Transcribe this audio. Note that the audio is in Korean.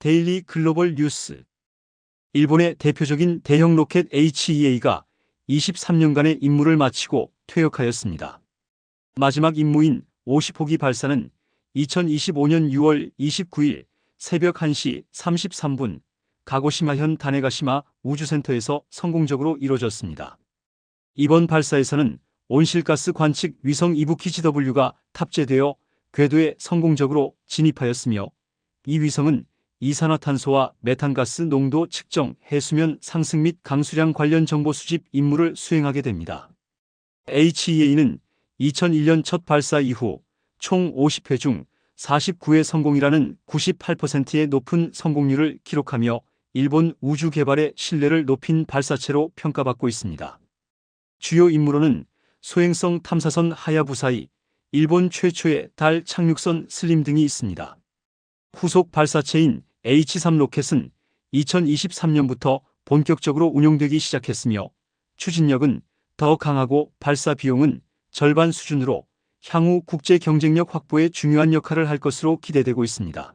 데일리 글로벌 뉴스. 일본의 대표적인 대형 로켓 HEA가 23년간의 임무를 마치고 퇴역하였습니다. 마지막 임무인 50호기 발사는 2025년 6월 29일 새벽 1시 33분 가고시마현 다네가시마 우주센터에서 성공적으로 이뤄졌습니다. 이번 발사에서는 온실가스 관측 위성 이부키 GW가 탑재되어 궤도에 성공적으로 진입하였으며 이 위성은 이산화탄소와 메탄가스 농도 측정, 해수면 상승 및 강수량 관련 정보 수집 임무를 수행하게 됩니다. HEA는 2001년 첫 발사 이후 총 50회 중 49회 성공이라는 98%의 높은 성공률을 기록하며 일본 우주 개발의 신뢰를 높인 발사체로 평가받고 있습니다. 주요 임무로는 소행성 탐사선 하야부사이, 일본 최초의 달 착륙선 슬림 등이 있습니다. 후속 발사체인 H3 로켓은 2023년부터 본격적으로 운용되기 시작했으며 추진력은 더 강하고 발사 비용은 절반 수준으로 향후 국제 경쟁력 확보에 중요한 역할을 할 것으로 기대되고 있습니다.